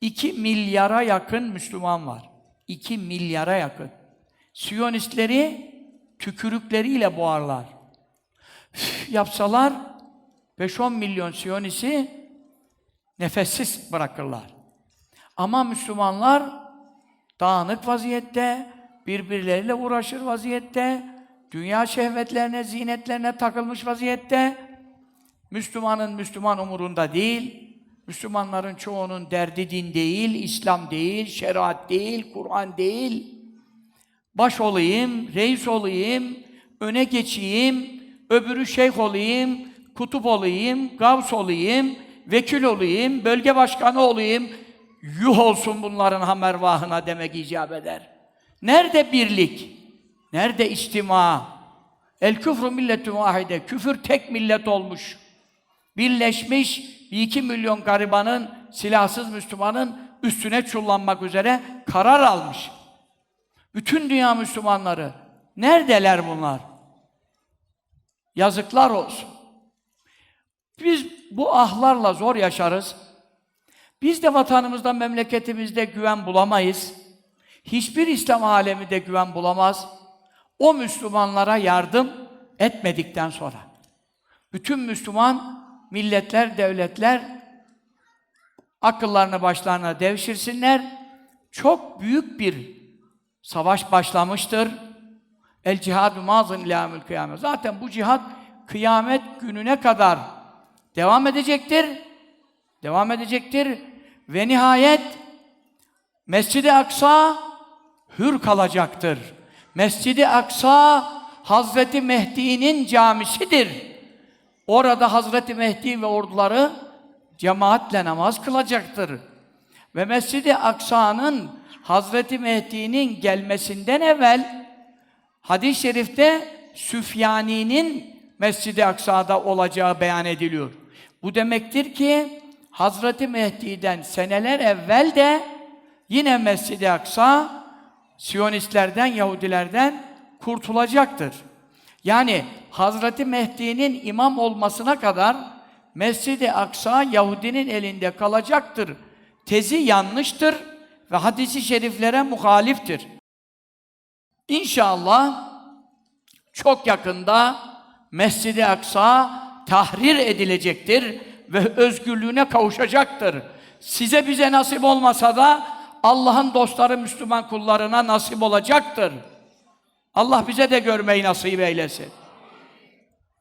2 milyara yakın Müslüman var. 2 milyara yakın. Siyonistleri tükürükleriyle boğarlar. Üf, yapsalar 5-10 milyon Siyonisi nefessiz bırakırlar. Ama Müslümanlar dağınık vaziyette, birbirleriyle uğraşır vaziyette, dünya şehvetlerine, zinetlerine takılmış vaziyette, Müslümanın Müslüman umurunda değil, Müslümanların çoğunun derdi din değil, İslam değil, şeriat değil, Kur'an değil. Baş olayım, reis olayım, öne geçeyim, öbürü şeyh olayım, kutup olayım, gavs olayım, vekil olayım, bölge başkanı olayım. Yuh olsun bunların hamervahına demek icap eder. Nerede birlik? Nerede istima? El küfrü milletü vahide. Küfür tek millet olmuş. Birleşmiş bir iki milyon garibanın, silahsız Müslümanın üstüne çullanmak üzere karar almış. Bütün dünya Müslümanları. Neredeler bunlar? Yazıklar olsun. Biz bu ahlarla zor yaşarız. Biz de vatanımızda, memleketimizde güven bulamayız. Hiçbir İslam alemi de güven bulamaz. O Müslümanlara yardım etmedikten sonra. Bütün Müslüman milletler, devletler akıllarını başlarına devşirsinler. Çok büyük bir savaş başlamıştır. El cihadu mazın ila mül kıyamet. Zaten bu cihat kıyamet gününe kadar devam edecektir. Devam edecektir. Ve nihayet Mescid-i Aksa hür kalacaktır. Mescid-i Aksa Hazreti Mehdi'nin camisidir. Orada Hazreti Mehdi ve orduları cemaatle namaz kılacaktır. Ve Mescid-i Aksa'nın Hazreti Mehdi'nin gelmesinden evvel hadis-i şerifte Süfyani'nin Mescid-i Aksa'da olacağı beyan ediliyor. Bu demektir ki Hazreti Mehdi'den seneler evvel de yine Mescid-i Aksa Siyonistlerden, Yahudilerden kurtulacaktır. Yani Hazreti Mehdi'nin imam olmasına kadar Mescid-i Aksa Yahudinin elinde kalacaktır. Tezi yanlıştır ve hadisi şeriflere muhaliftir. İnşallah çok yakında Mescid-i Aksa tahrir edilecektir ve özgürlüğüne kavuşacaktır. Size bize nasip olmasa da Allah'ın dostları Müslüman kullarına nasip olacaktır. Allah bize de görmeyi nasip eylesin.